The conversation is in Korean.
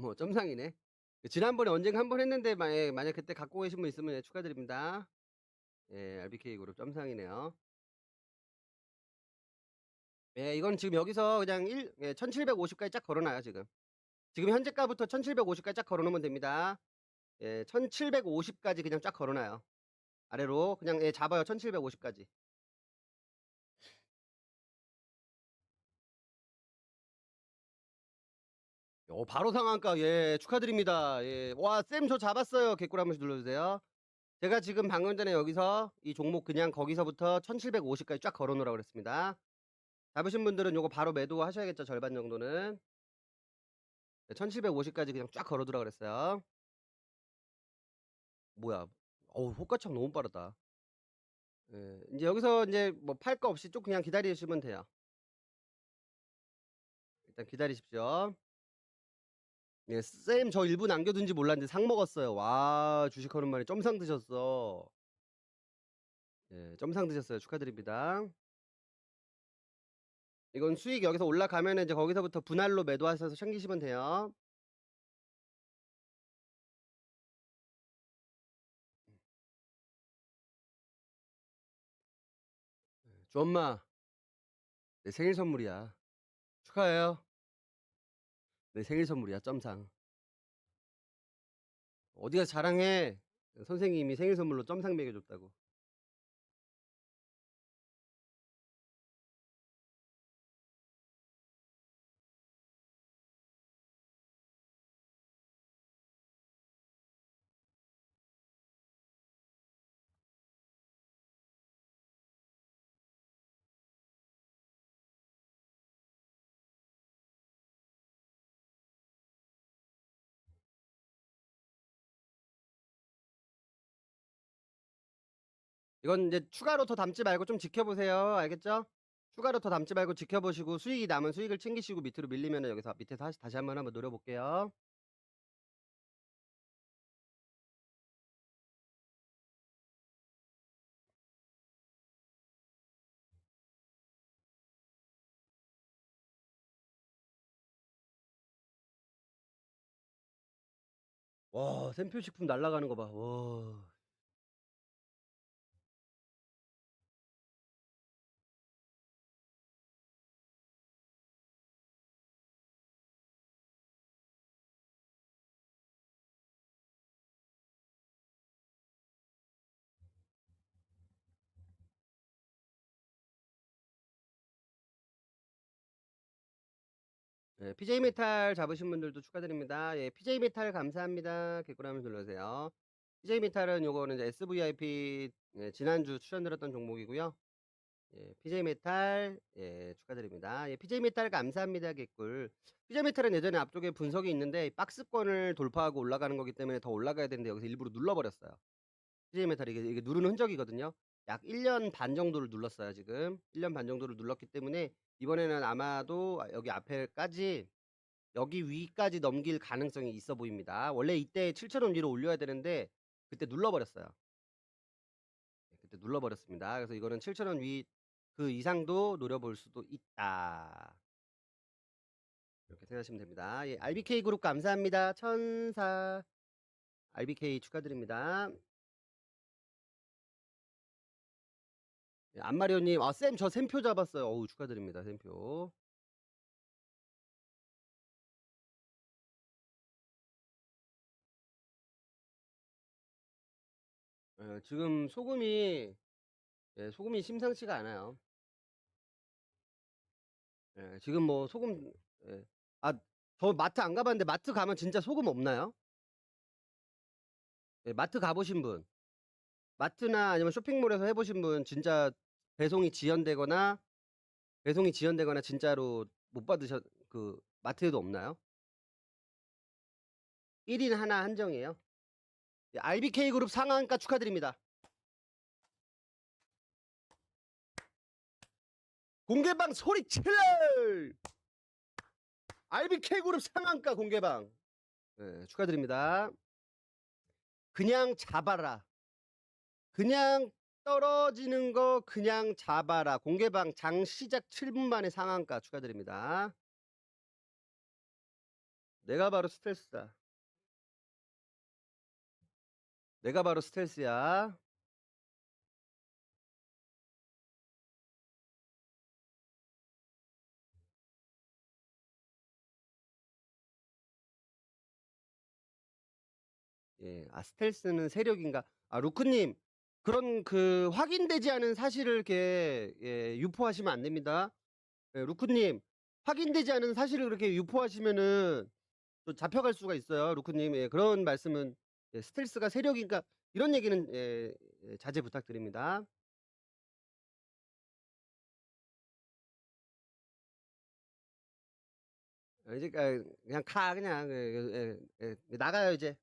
어머 점상이네. 그 지난번에 언젠가 한 번 했는데 만약 만약 그때 갖고 계신 분 있으면 예 축하드립니다. 예 RBK 그룹 점상이네요. 예 이건 지금 여기서 그냥 일예1750 까지 쫙 걸어 놔요 지금. 지금 현재 가부터 1750 까지 쫙 걸어 놓으면 됩니다. 예 1750 까지 그냥 쫙 걸어 놔요. 아래로 그냥 예 잡아요 1750 까지. 어 바로 상한가 예 축하드립니다. 예. 와쌤 저 잡았어요. 개꿀 한 번씩 눌러 주세요. 제가 지금 방금 전에 여기서 이 종목 그냥 거기서부터 1750 까지 쫙 걸어 놓으라고 그랬습니다. 잡으신 분들은 요거 바로 매도하셔야겠죠. 절반 정도는. 네1750 까지 그냥 쫙 걸어 두라 그랬어요. 뭐야? 어우 호가창 너무 빠르다. 예. 인제 여기서 인제 뭐 팔 거 없이 쭉 그냥 기다리시면 돼요. 일단 기다리십시오. 예. 쌤저 일부 남겨둔지 몰랐는데 상 먹었어요. 와 주식하는 말에 점상 드셨어. 예. 점상 드셨어요. 축하드립니다. 이건 수익 여기서 올라가면은 이제 거기서부터 분할로 매도하셔서 챙기시면 돼요. 예. 주엄마. 내 생일 선물이야. 축하해요. 내 생일 선물이야 점상. 어디 가서 자랑해. 선생님이 생일 선물로 점상 먹여 줬다고. 이건 인제 추가로 더 담지 말고 좀 지켜보세요. 알겠죠? 추가로 더 담지 말고 지켜보시고 수익이 남은 수익을 챙기시고 밑으로 밀리면은 여기서 밑에서 하시 다시 한번 한번 노려 볼게요. 와 샘표 식품 날아가는 거 봐. 와. 예. PJ메탈 잡으신 분들도 축하드립니다. 예. PJ메탈 감사합니다. 개꿀 한번 눌러 주세요. PJ메탈은 요거는 이제 SVIP 예 지난주 추천드렸던 종목이고요. 예. PJ메탈 예 축하드립니다. 예 PJ메탈 감사합니다. 개꿀. PJ메탈은 예전에 앞쪽에 분석이 있는데 박스권을 돌파하고 올라가는 거기 때문에 더 올라가야 되는데 여기서 일부러 눌러 버렸어요. PJ메탈이 이게 이게 누르는 흔적이거든요. 약 1년 반 정도를 눌렀어요 지금. 1년 반 정도를 눌렀기 때문에 이번에는 아마도 아 여기 앞에까지 여기 위까지 넘길 가능성이 있어 보입니다. 원래 이때 7,000원 위로 올려야 되는데 그때 눌러 버렸어요. 네 그때 눌러 버렸습니다. 그래서 이거는 7,000원 위 그 이상도 노려볼 수도 있다. 이렇게 생각하시면 됩니다. 예. RBK 그룹 감사합니다. 천사 RBK 축하드립니다. 안마리오 님 아 쌤 저 샘표 잡았어요. 어우 축하드립니다. 샘표. 예. 지금 소금이 예 소금이 심상치가 않아요. 예. 지금 뭐 소금 예. 아 저 마트 안 가 봤는데 마트 가면 진짜 소금 없나요? 예. 마트 가 보신 분. 마트나 아니면 쇼핑몰에서 해 보신 분 진짜 배송이 지연되거나 배송이 지연되거나 진짜로 못 받으셨 그 마트에도 없나요? 1인 하나 한정이에요. 예. RBK 그룹 상한가 축하드립니다. 공개방 소리 질러! RBK 그룹 상한가 공개방. 예. 축하드립니다. 그냥 잡아라. 그냥 떨어지는 거 그냥 잡아라. 공개방 장 시작 7분 만에 상한가 축하드립니다. 내가 바로 스텔스다. 내가 바로 스텔스야. 예. 아 스텔스는 세력인가? 아 루크님 그런 그 확인되지 않은 사실을 이렇게 예 유포하시면 안 됩니다. 예 루크님 확인되지 않은 사실을 그렇게 유포하시면은 또 잡혀갈 수가 있어요. 루크님 예 그런 말씀은 예 스텔스가 세력인가 이런 얘기는 예 예 자제 부탁드립니다. 아 이제 아 그냥 가 그냥. 예 예 예. 나가요 이제.